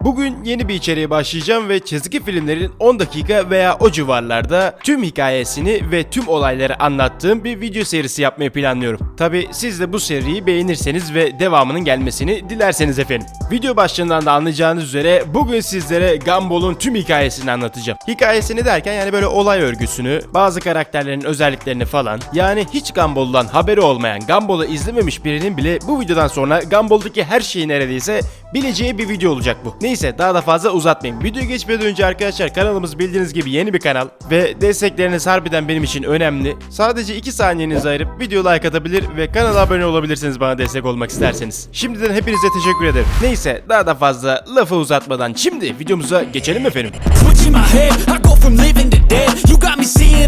Bugün yeni bir içeriğe başlayacağım ve çizgi filmlerin 10 dakika veya o civarlarda tüm hikayesini ve tüm olayları anlattığım bir video serisi yapmayı planlıyorum. Tabi siz de bu seriyi beğenirseniz ve devamının gelmesini dilerseniz efendim. Video başlığından da anlayacağınız üzere bugün sizlere Gumball'un tüm hikayesini anlatacağım. Hikayesini derken yani böyle olay örgüsünü, bazı karakterlerin özelliklerini falan yani hiç Gumball'dan haberi olmayan, Gumball'ı izlememiş birinin bile bu videodan sonra Gumball'daki her şeyi neredeyse bileceği bir video olacak bu. Neyse daha da fazla uzatmayayım. Videoyu geçmeden önce arkadaşlar kanalımız bildiğiniz gibi yeni bir kanal ve destekleriniz harbiden benim için önemli. Sadece 2 saniyenizi ayırıp video like atabilir ve kanala abone olabilirsiniz bana destek olmak isterseniz. Şimdiden hepinize teşekkür ederim. Neyse daha da fazla lafı uzatmadan şimdi videomuza geçelim efendim.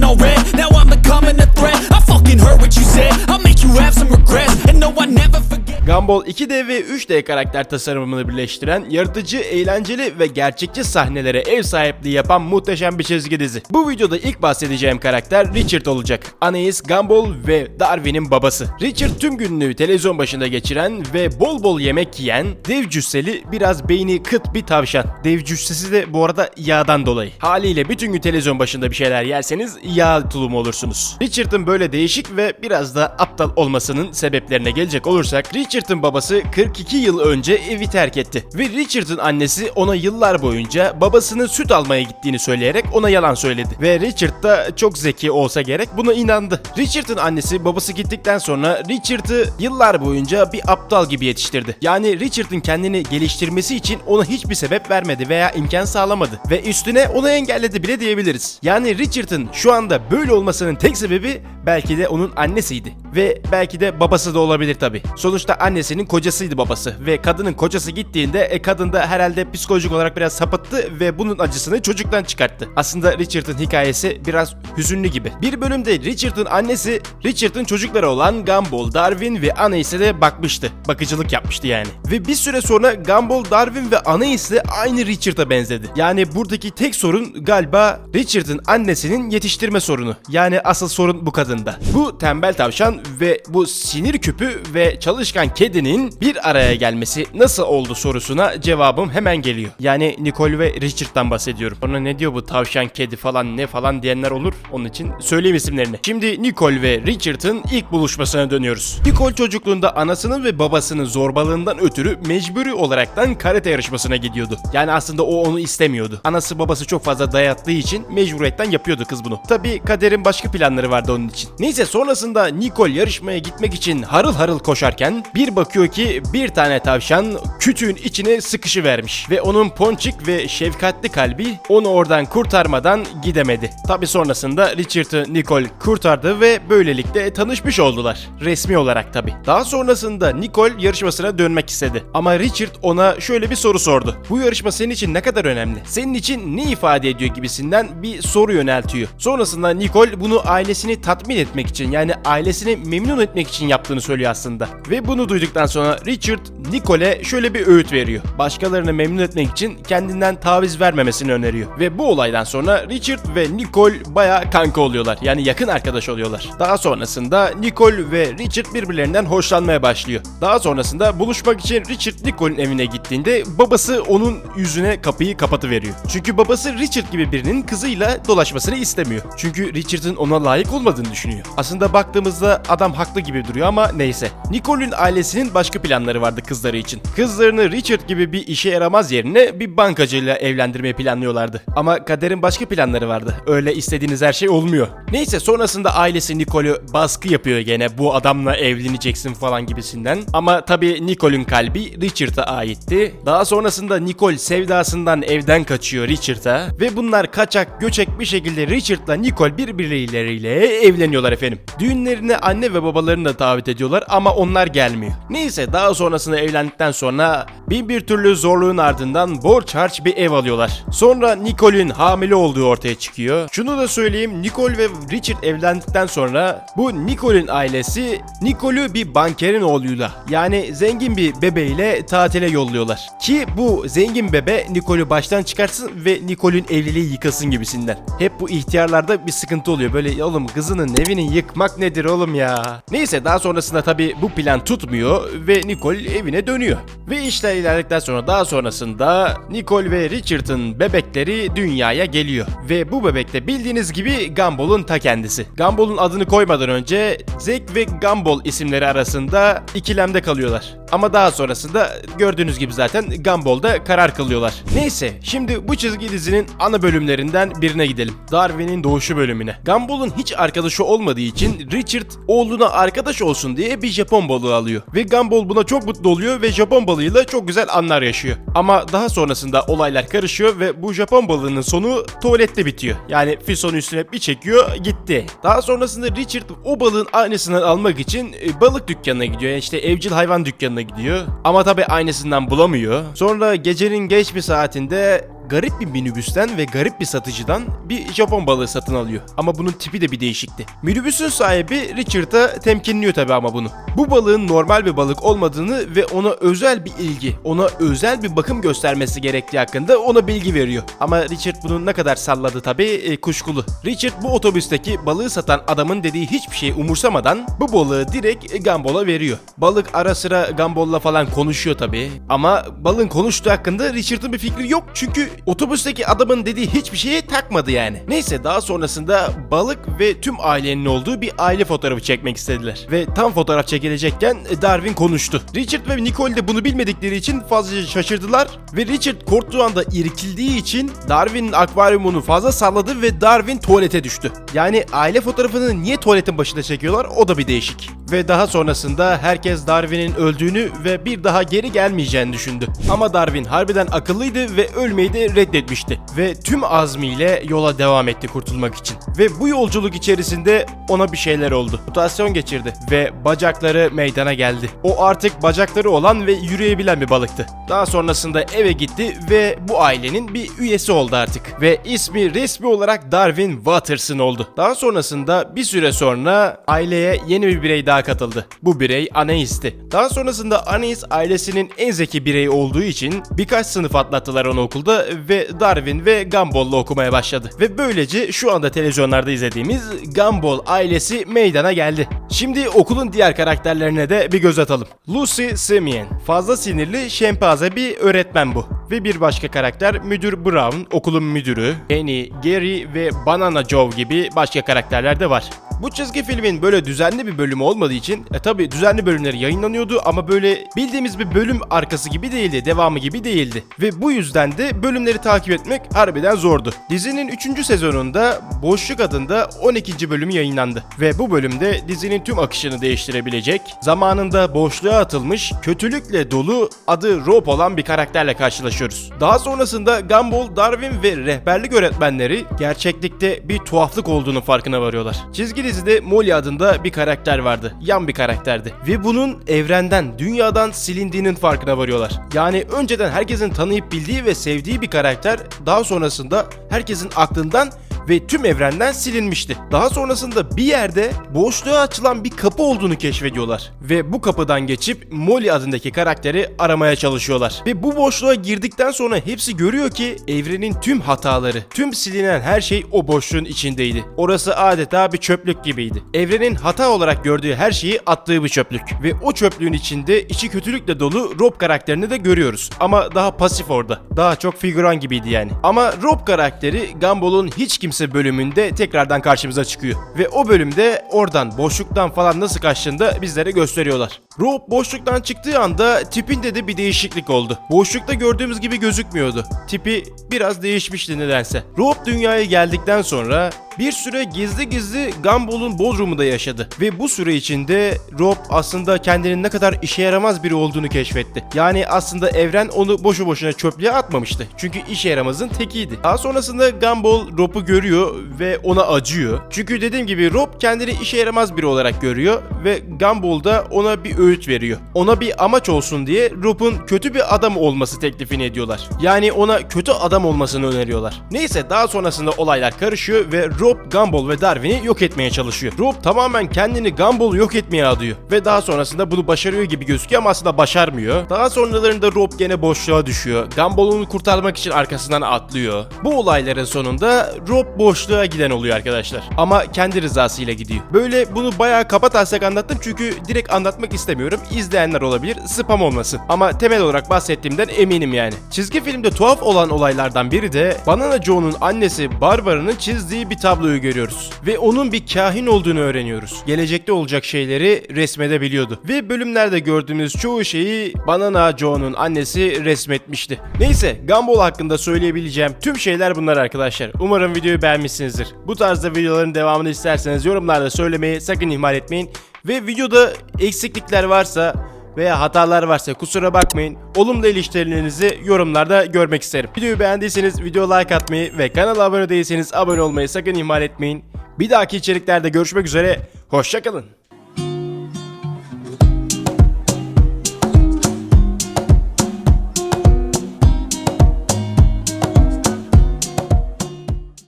All red, now I'm becoming a threat. I fucking heard what you said, I'll make you have some regrets. And no, I never forget. Gumball 2D ve 3D karakter tasarımını birleştiren, yaratıcı, eğlenceli ve gerçekçi sahnelere ev sahipliği yapan muhteşem bir çizgi dizi. Bu videoda ilk bahsedeceğim karakter Richard olacak. Anais Gumball ve Darwin'in babası. Richard tüm gününü televizyon başında geçiren ve bol bol yemek yiyen, dev cüsseli, biraz beyni kıt bir tavşan. Dev cüssesi de bu arada yağdan dolayı. Haliyle bütün gün televizyon başında bir şeyler yerseniz yağ tulumu olursunuz. Richard'ın böyle değişik ve biraz da aptal olmasının sebeplerine gelecek olursak, Richard'ın babası 42 yıl önce evi terk etti. Ve Richard'ın annesi ona yıllar boyunca babasının süt almaya gittiğini söyleyerek ona yalan söyledi. Ve Richard da çok zeki olsa gerek buna inandı. Richard'ın annesi babası gittikten sonra Richard'ı yıllar boyunca bir aptal gibi yetiştirdi. Yani Richard'ın kendini geliştirmesi için ona hiçbir sebep vermedi veya imkan sağlamadı. Ve üstüne onu engelledi bile diyebiliriz. Yani Richard'ın şu anda böyle olmasının tek sebebi belki de onun annesiydi. Ve belki de babası da olabilir tabi. Sonuçta annesinin kocasıydı babası. Ve kadının kocası gittiğinde e, kadın da herhalde psikolojik olarak biraz sapıttı ve bunun acısını çocuktan çıkarttı. Aslında Richard'ın hikayesi biraz hüzünlü gibi. Bir bölümde Richard'ın annesi Richard'ın çocukları olan Gumball, Darwin ve Anais'e de bakmıştı. Bakıcılık yapmıştı yani. Ve bir süre sonra Gumball, Darwin ve Anais de aynı Richard'a benzedi. Yani buradaki tek sorun galiba Richard'ın annesinin yetiştirme sorunu. Yani asıl sorun bu kadında. Bu tembel tavşan ve bu sinir küpü ve çalışkan kedinin bir araya gelmesi nasıl oldu sorusuna cevabım hemen geliyor. Yani Nicole ve Richard'dan bahsediyorum. Ona ne diyor bu tavşan kedi falan ne falan diyenler olur. Onun için söyleyeyim isimlerini. Şimdi Nicole ve Richard'ın ilk buluşmasına dönüyoruz. Nicole çocukluğunda anasının ve babasının zorbalığından ötürü mecburi olaraktan karate yarışmasına gidiyordu. Yani aslında o onu istemiyordu. Anası babası çok fazla dayattığı için mecburiyetten yapıyordu kız bunu. Tabi kaderin başka planları vardı onun için. Neyse sonrasında Nicole yarışmaya gitmek için harıl harıl koşarken bir bakıyor ki bir tane tavşan kütüğün içine sıkışı vermiş ve onun ponçik ve şefkatli kalbi onu oradan kurtarmadan gidemedi. Tabi sonrasında Richard'ı Nicole kurtardı ve böylelikle tanışmış oldular. Resmi olarak tabi. Daha sonrasında Nicole yarışmasına dönmek istedi. Ama Richard ona şöyle bir soru sordu. Bu yarışma senin için ne kadar önemli? Senin için ne ifade ediyor gibisinden bir soru yöneltiyor. Sonrasında Nicole bunu ailesini tatmin etmek için yani ailesini memnun etmek için yaptığını söylüyor aslında. Ve bunu duyduktan sonra Richard Nicole'e şöyle bir öğüt veriyor. Başkalarını memnun etmek için kendinden taviz vermemesini öneriyor. Ve bu olaydan sonra Richard ve Nicole baya kanka oluyorlar. Yani yakın arkadaş oluyorlar. Daha sonrasında Nicole ve Richard birbirlerinden hoşlanmaya başlıyor. Daha sonrasında buluşmak için Richard Nicole'in evine gittiğinde babası onun yüzüne kapıyı kapatıveriyor. Çünkü babası Richard gibi birinin kızıyla dolaşmasını istemiyor. Çünkü Richard'ın ona layık olmadığını düşünüyor. Aslında baktığımızda adam haklı gibi duruyor ama neyse. Nicole'ün ailesinin başka planları vardı kızları için. Kızlarını Richard gibi bir işe yaramaz yerine bir bankacıyla evlendirmeyi planlıyorlardı. Ama kaderin başka planları vardı. Öyle istediğiniz her şey olmuyor. Neyse sonrasında ailesi Nicole'u baskı yapıyor gene bu adamla evleneceksin falan gibisinden. Ama tabii Nicole'ün kalbi Richard'a aitti. Daha sonrasında Nicole sevdasından evden kaçıyor Richard'a ve bunlar kaçak göçek bir şekilde Richard'la Nicole birbirleriyle evleniyorlar efendim. Düğünlerine anne ve babalarını da davet ediyorlar ama onlar gelmiyor. Neyse daha sonrasında evlendikten sonra bin bir türlü zorluğun ardından borç harç bir ev alıyorlar. Sonra Nicole'ün hamile olduğu ortaya çıkıyor. Şunu da söyleyeyim Nicole ve Richard evlendikten sonra bu Nicole'ün ailesi Nicole'ü bir bankerin oğluyla yani zengin bir bebeğiyle tatile yolluyorlar. Ki bu zengin bebe Nicole'ü baştan çıkartsın ve Nicole'ün evliliği yıkılsın gibisinden. Hep bu ihtiyarlar oralarda bir sıkıntı oluyor. Böyle "Ya oğlum kızının evini yıkmak nedir oğlum ya. Neyse daha sonrasında tabi bu plan tutmuyor ve Nicole evine dönüyor. Ve işler ilerledikten sonra daha sonrasında Nicole ve Richard'ın bebekleri dünyaya geliyor. Ve bu bebek de bildiğiniz gibi Gumball'un ta kendisi. Gumball'un adını koymadan önce Zack ve Gumball isimleri arasında ikilemde kalıyorlar. Ama daha sonrasında gördüğünüz gibi zaten Gumball'da karar kılıyorlar. Neyse şimdi bu çizgi dizinin ana bölümlerinden birine gidelim. Darwin'in doğuşu bölümüne. Gumball'un hiç arkadaşı olmadığı için Richard oğluna arkadaş olsun diye bir Japon balığı alıyor. Ve Gumball buna çok mutlu oluyor ve Japon balığıyla çok güzel anlar yaşıyor. Ama daha sonrasında olaylar karışıyor ve bu Japon balığının sonu tuvalette bitiyor. Yani Fison'u üstüne bir çekiyor gitti. Daha sonrasında Richard o balığın aynısını almak için e, balık dükkanına gidiyor. Yani işte evcil hayvan dükkanına gidiyor. Ama tabi aynısından bulamıyor. Sonra gecenin geç bir saatinde garip bir minibüsten ve garip bir satıcıdan bir Japon balığı satın alıyor. Ama bunun tipi de bir değişikti. Minibüsün sahibi Richard'a temkinliyor tabi ama bunu. Bu balığın normal bir balık olmadığını ve ona özel bir ilgi, ona özel bir bakım göstermesi gerektiği hakkında ona bilgi veriyor. Ama Richard bunu ne kadar salladı tabi e, kuşkulu. Richard bu otobüsteki balığı satan adamın dediği hiçbir şeyi umursamadan bu balığı direkt Gumball'a veriyor. Balık ara sıra Gumball'la falan konuşuyor tabi. Ama balığın konuştuğu hakkında Richard'ın bir fikri yok çünkü otobüsteki adamın dediği hiçbir şeye takmadı yani. Neyse daha sonrasında balık ve tüm ailenin olduğu bir aile fotoğrafı çekmek istediler. Ve tam fotoğraf çekilecekken Darwin konuştu. Richard ve Nicole de bunu bilmedikleri için fazlaca şaşırdılar ve Richard korktuğu anda irkildiği için Darwin'in akvaryumunu fazla salladı ve Darwin tuvalete düştü. Yani aile fotoğrafını niye tuvaletin başında çekiyorlar o da bir değişik. Ve daha sonrasında herkes Darwin'in öldüğünü ve bir daha geri gelmeyeceğini düşündü. Ama Darwin harbiden akıllıydı ve ölmeyi de reddetmişti. Ve tüm azmiyle yola devam etti kurtulmak için. Ve bu yolculuk içerisinde ona bir şeyler oldu. Mutasyon geçirdi ve bacakları meydana geldi. O artık bacakları olan ve yürüyebilen bir balıktı. Daha sonrasında eve gitti ve bu ailenin bir üyesi oldu artık. Ve ismi resmi olarak Darwin Watterson oldu. Daha sonrasında bir süre sonra aileye yeni bir birey daha katıldı. Bu birey Anais'ti. Daha sonrasında Anais ailesinin en zeki bireyi olduğu için birkaç sınıf atlattılar onu okulda ve Darwin ve Gumball'la okumaya başladı. Ve böylece şu anda televizyonlarda izlediğimiz Gumball ailesi meydana geldi. Şimdi okulun diğer karakterlerine de bir göz atalım. Lucy Simeon. Fazla sinirli şempaze bir öğretmen bu. Ve bir başka karakter Müdür Brown, okulun müdürü. Penny, Gary ve Banana Joe gibi başka karakterler de var. Bu çizgi filmin böyle düzenli bir bölümü olmadığı için e tabi düzenli bölümleri yayınlanıyordu ama böyle bildiğimiz bir bölüm arkası gibi değildi, devamı gibi değildi. Ve bu yüzden de bölümleri takip etmek harbiden zordu. Dizinin 3. sezonunda Boşluk adında 12. bölüm yayınlandı. Ve bu bölümde dizinin tüm akışını değiştirebilecek, zamanında boşluğa atılmış, kötülükle dolu adı Rope olan bir karakterle karşılaşıyoruz. Daha sonrasında Gumball, Darwin ve rehberlik öğretmenleri gerçeklikte bir tuhaflık olduğunu farkına varıyorlar. Çizgi dizide Molly adında bir karakter vardı. Yan bir karakterdi. Ve bunun evrenden, dünyadan silindiğinin farkına varıyorlar. Yani önceden herkesin tanıyıp bildiği ve sevdiği bir karakter daha sonrasında herkesin aklından ve tüm evrenden silinmişti. Daha sonrasında bir yerde boşluğa açılan bir kapı olduğunu keşfediyorlar. Ve bu kapıdan geçip Molly adındaki karakteri aramaya çalışıyorlar. Ve bu boşluğa girdikten sonra hepsi görüyor ki evrenin tüm hataları, tüm silinen her şey o boşluğun içindeydi. Orası adeta bir çöplük gibiydi. Evrenin hata olarak gördüğü her şeyi attığı bir çöplük. Ve o çöplüğün içinde içi kötülükle dolu Rob karakterini de görüyoruz. Ama daha pasif orada. Daha çok figüran gibiydi yani. Ama Rob karakteri Gumball'un hiç kimse bölümünde tekrardan karşımıza çıkıyor. Ve o bölümde oradan boşluktan falan nasıl kaçtığını da bizlere gösteriyorlar. Rob boşluktan çıktığı anda tipinde de bir değişiklik oldu. Boşlukta gördüğümüz gibi gözükmüyordu. Tipi biraz değişmişti nedense. Rob dünyaya geldikten sonra bir süre gizli gizli Gumball'un Bodrum'unda yaşadı. Ve bu süre içinde Rob aslında kendinin ne kadar işe yaramaz biri olduğunu keşfetti. Yani aslında evren onu boşu boşuna çöplüğe atmamıştı. Çünkü işe yaramazın tekiydi. Daha sonrasında Gumball Rob'u görüyor ve ona acıyor. Çünkü dediğim gibi Rob kendini işe yaramaz biri olarak görüyor ve Gumball da ona bir öğüt veriyor. Ona bir amaç olsun diye Rob'un kötü bir adam olması teklifini ediyorlar. Yani ona kötü adam olmasını öneriyorlar. Neyse daha sonrasında olaylar karışıyor ve Rob, Gumball ve Darwin'i yok etmeye çalışıyor. Rob tamamen kendini Gumball'u yok etmeye adıyor ve daha sonrasında bunu başarıyor gibi gözüküyor ama aslında başarmıyor. Daha sonralarında Rob gene boşluğa düşüyor. Gumball onu kurtarmak için arkasından atlıyor. Bu olayların sonunda Rob boşluğa giden oluyor arkadaşlar. Ama kendi rızasıyla gidiyor. Böyle bunu bayağı kapa taslak anlattım çünkü direkt anlatmak istemiyorum. İzleyenler olabilir, spam olmasın. Ama temel olarak bahsettiğimden eminim yani. Çizgi filmde tuhaf olan olaylardan biri de Banana Joe'nun annesi Barbara'nın çizdiği bir tabloyu görüyoruz. Ve onun bir kahin olduğunu öğreniyoruz. Gelecekte olacak şeyleri resmedebiliyordu. Ve bölümlerde gördüğümüz çoğu şeyi Banana Joe'nun annesi resmetmişti. Neyse Gumball hakkında söyleyebileceğim tüm şeyler bunlar arkadaşlar. Umarım videoyu beğenmişsinizdir. Bu tarzda videoların devamını isterseniz yorumlarda söylemeyi sakın ihmal etmeyin. Ve videoda eksiklikler varsa veya hatalar varsa kusura bakmayın. Olumlu eleştirilerinizi yorumlarda görmek isterim. Videoyu beğendiyseniz video like atmayı ve kanala abone değilseniz abone olmayı sakın ihmal etmeyin. Bir dahaki içeriklerde görüşmek üzere. Hoşçakalın.